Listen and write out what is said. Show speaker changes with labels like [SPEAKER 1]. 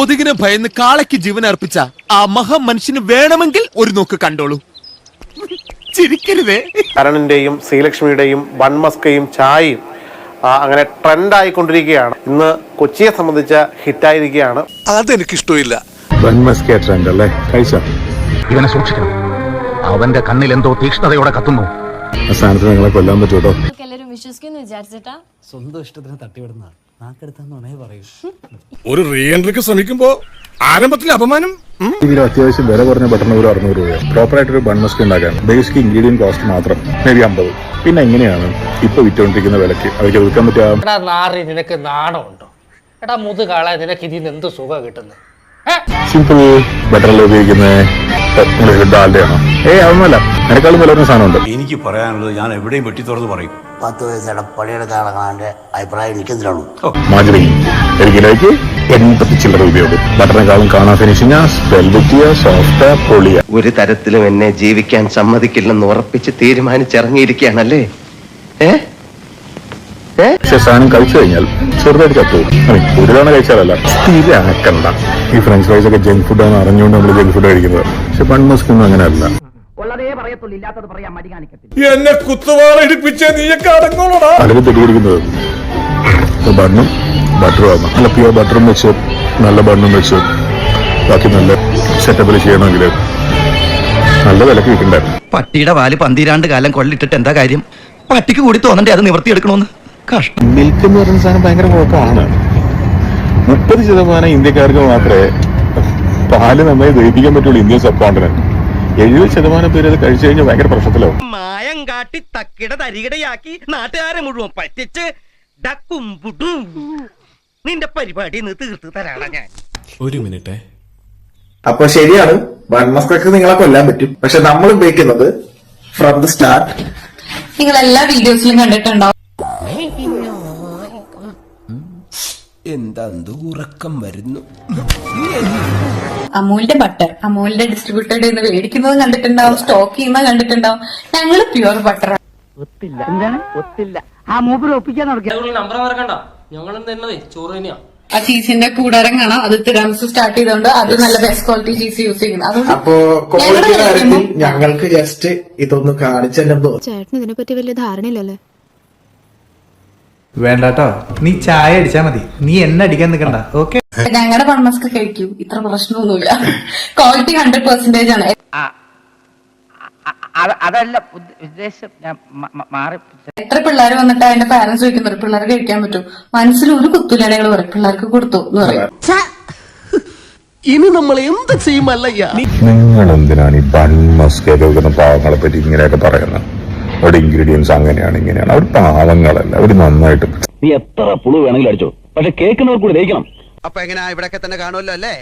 [SPEAKER 1] കൊതുകിനെ ഭയന്ന് കാളയ്ക്ക് ജീവൻ അർപ്പിച്ച ആ മഹാമനുഷ്യന് വേണമെങ്കിൽ ഒരു നോക്ക് കണ്ടോളൂ. ചിരിക്കരുതേ.
[SPEAKER 2] കരണിന്റെയും ശ്രീലക്ഷ്മിയുടെയും ബൺമസ്കയും ചായയും അങ്ങനെ ട്രെൻഡ് ആയിക്കൊണ്ടിരിക്കുകയാണ് ഇന്ന് കൊച്ചിയെ സംബന്ധിച്ച ഹിറ്റായിരിക്കുകയാണ്.
[SPEAKER 3] അതെനിക്കിഷ്ടമില്ല.
[SPEAKER 4] അതെനിക്ക് ട്രെൻഡ് അല്ലേ? കഴിച്ച?
[SPEAKER 5] ഇവനെ സൂക്ഷിക്കണം. അവന്റെ കണ്ണിൽ എന്തോ തീക്ഷ്ണതയോടെ കത്തുന്നു.
[SPEAKER 4] അവസാനത്തിൽ നിങ്ങളെ കൊല്ലാൻ പറ്റൂട്ടോ
[SPEAKER 6] എല്ലാവരും വിശ്വസിക്കുന്നു വിചാരിച്ചിട്ടാ.
[SPEAKER 7] സ്വന്തം ഇഷ്ടത്തിന് തട്ടിവിടുന്നതാണ്. നാക്കെടുത്താന്നുണേ പറയൂ.
[SPEAKER 3] ഒരു റീ എൻട്രിക്ക് ശ്രമിക്കുമ്പോ ആരംഭത്തിൽ അപമാനം?
[SPEAKER 4] ഇതിൽ അത്യാവശ്യം വില കുറഞ്ഞ ബട്ടൺ ഒരു അറുന്നൂറ് രൂപ പ്രോപ്പർ ആയിട്ട് ഒരു ബൺമസ്ക് ഉണ്ടാക്കാൻ. ബേസിക് ഇൻഗ്രീഡിയൻ കോസ്റ്റ് മാത്രം. മേ ബി അമ്പത്. പിന്നെ എങ്ങനെയാണ് ഇപ്പൊ വിറ്റോണ്ടിരിക്കുന്ന വിലക്ക് അവയ്ക്ക് വിൽക്കാൻ പറ്റാം
[SPEAKER 8] എടാ നാറി നിനക്ക് നാണമുണ്ടോ? എടാ മുതുകാളെ നിനക്ക് ഇതിൽ നിന്ന് എന്ത് സുഖം കിട്ടുന്നത്
[SPEAKER 4] സിമ്പിൾ ബട്ടറിൽ ഉപയോഗിക്കുന്ന? ഡാൽഡയാണോ ഏയ് അതൊന്നുമല്ല. അതിനേക്കാളും നല്ലൊരു സാധനമുണ്ട്.
[SPEAKER 9] എനിക്ക് പറയാനുള്ളത് ഞാൻ എവിടെയും വെട്ടി തുറന്ന് പറയും.
[SPEAKER 7] പത്ത് വയസ്സുടെ പണിയെടുക്കാൻ ഇറങ്ങാന്റെ അഭിപ്രായം എനിക്കെന്തിനാണ്
[SPEAKER 4] മാജറിങ് ഒരു കിലോയ്ക്ക് എൺപത്തി ചില്ലറ ഉപയോഗം ബട്ടറിനെക്കാളും കാണാൻ ഫിനിഷിങ് സ്പെൽവറ്റിയ സോഫ്റ്റ് പൊളിയ
[SPEAKER 10] ഒരു തരത്തിലും എന്നെ ജീവിക്കാൻ സമ്മതിക്കില്ലെന്ന് ഉറപ്പിച്ച് തീരുമാനിച്ചിറങ്ങിയിരിക്കുകയാണല്ലേ? ഏ?
[SPEAKER 4] പക്ഷെ സാധനം കഴിച്ചു കഴിഞ്ഞാൽ ചെറുതായിട്ട് ചത്തു ഒരു തവണ കഴിച്ചാലല്ല. അനക്കണ്ട. ഈ ഫ്രഞ്ച് ഫ്രൈസ് ഒക്കെ ജങ്ക് ഫുഡാണ് അറിഞ്ഞുകൊണ്ട് നമ്മൾ ജങ്ക് ഫുഡ് കഴിക്കുന്നത്. പക്ഷെ ബൺമസ്ക് ഒന്നും അങ്ങനെയല്ല
[SPEAKER 3] എന്നെ കുത്തുവാള ഇടിപ്പിച്ച നീയൊക്കെ അടങ്ങോളടാ
[SPEAKER 4] പലരും തെറ്റിയിരിക്കുന്നത് ബണ്ണും ബട്ടറും നല്ല പ്യുവർ ബട്ടറും വെച്ച് നല്ല ബണ്ണും വെച്ച് ബാക്കി നല്ല സെറ്റപ്പിൽ ചെയ്യണമെങ്കിൽ നല്ല വിലക്ക് കിട്ടണ്ടേ
[SPEAKER 10] പട്ടിയുടെ വാൽ പന്തിരാണ്ട് കാലം കൊള്ളിട്ടിട്ട് എന്താ കാര്യം? പട്ടിക്ക് കൂടി തോന്നണ്ടേ അത് നിവർത്തിയെടുക്കണോന്ന് കഷ്ടം.
[SPEAKER 4] മിൽക്ക് എന്ന് പറയുന്ന സാധനം ഭയങ്കര കുഴപ്പമാണ് മുപ്പത് ശതമാനം ഇന്ത്യക്കാർക്ക് മാത്രമേ പാൽ നന്നായി ദഹിപ്പിക്കാൻ പറ്റുള്ളൂ ഇന്ത്യൻ സബ് കോണ്ടിനെന്റ് എഴുപത് ശതമാനം പേര് അത് കഴിച്ചു കഴിഞ്ഞാൽ ഭയങ്കര പ്രശ്നത്തിലാവും.
[SPEAKER 10] മായം കാട്ടി തക്കിട തരികിടയാക്കി നാട്ടുകാരെ മുഴുവൻ പറ്റിച്ച് ഡക്കും പുടും. നിന്റെ പരിപാടി ഇന്ന് തീർത്ത് തരാടാ ഞാൻ.
[SPEAKER 1] ഒരു മിനിറ്റേ.
[SPEAKER 11] അപ്പൊ ശരിയാണ്. വൺമസ്കൊക്കെ നിങ്ങളെ കൊല്ലാൻ പറ്റും. പക്ഷെ നമ്മൾ ഉപയോഗിക്കുന്നത് ഫ്രം ദി സ്റ്റാർട്ട്
[SPEAKER 6] നിങ്ങൾ എല്ലാ വീഡിയോസിലും കണ്ടിട്ടുണ്ടാവും.
[SPEAKER 9] എന്താ ഉറക്കം വരുന്നു.
[SPEAKER 6] അമൂലിന്റെ ബട്ടർ അമൂലിന്റെ ഡിസ്ട്രിബ്യൂട്ടറുടെ നിന്ന് മേടിക്കുന്നത് കണ്ടിട്ടുണ്ടാവും സ്റ്റോക്ക് ചെയ്യുന്നത് കണ്ടിട്ടുണ്ടാവും. ഞങ്ങൾ പ്യുവർ ബട്ടർ
[SPEAKER 8] നമ്പർ മറക്കണ്ട. ഞങ്ങൾ തന്നതേ ചോറ് തന്നെയാ.
[SPEAKER 6] ആ ചീസിന്റെ കൂടാരം കാണാം അത് തിരാമിസ് സ്റ്റാർട്ട് ചെയ്തോണ്ട് അത് നല്ല ബെസ്റ്റ് ക്വാളിറ്റി ചീസ് യൂസ് ചെയ്യുന്നത് അതുകൊണ്ട്
[SPEAKER 11] അപ്പോ ക്വാളിറ്റി കാര്യത്തിൽ ഞങ്ങൾക്ക് ജസ്റ്റ് ഇതൊന്ന് കാണിച്ചു തോന്നി
[SPEAKER 6] ചേട്ടന് ഇതിനെപ്പറ്റി വലിയ ധാരണയില്ലല്ലേ?
[SPEAKER 7] വേണ്ടാട്ടോ. നീ ചായ അടിച്ചാ മതി. നീ എന്നെ അടിക്കാൻ നിൽക്കണ്ട ഓക്കെ
[SPEAKER 6] ഞങ്ങളുടെ പൺമസ്ക് കഴിക്കും. ഇത്ര പ്രശ്നമൊന്നുമില്ല. ക്വാളിറ്റി ഹൺഡ്രഡ് പെർസെന്റേജ് ആണ്.
[SPEAKER 8] അതല്ല ഉദ്ദേശം ഞാൻ മാറി.
[SPEAKER 6] എത്ര പിള്ളേർ വന്നിട്ട് അതിന്റെ പാരന്റ്സ് ചോദിക്കുന്നത് പിള്ളേർ കഴിക്കാൻ പറ്റും. മനസ്സിൽ ഒരു കുത്തുലടകൾ ഞങ്ങൾ പറയും. പിള്ളേർക്ക് കൊടുത്തു എന്ന് പറയും.
[SPEAKER 10] ഇനി നമ്മൾ എന്ത് ചെയ്യുമല്ലയ്യ?
[SPEAKER 4] നിങ്ങൾ എന്തിനാണ് ഈ ബൺമസ്ക് മസ്കേ പാവങ്ങളെ പറ്റി ഇങ്ങനെയൊക്കെ പറയുന്നത് അവിടെ ഇൻഗ്രീഡിയൻസ് അങ്ങനെയാണ് ഇങ്ങനെയാണ്. അവർ പാവങ്ങളല്ല അവർ നന്നായിട്ട്
[SPEAKER 5] നീ എത്ര പുളു വേണമെങ്കിലും അടിച്ചോ. പക്ഷെ കേൾക്കുന്നവർ കൂടി ദഹിക്കണം.
[SPEAKER 10] അപ്പൊ എങ്ങനെയാ ഇവിടെ തന്നെ കാണുമല്ലോ അല്ലേ?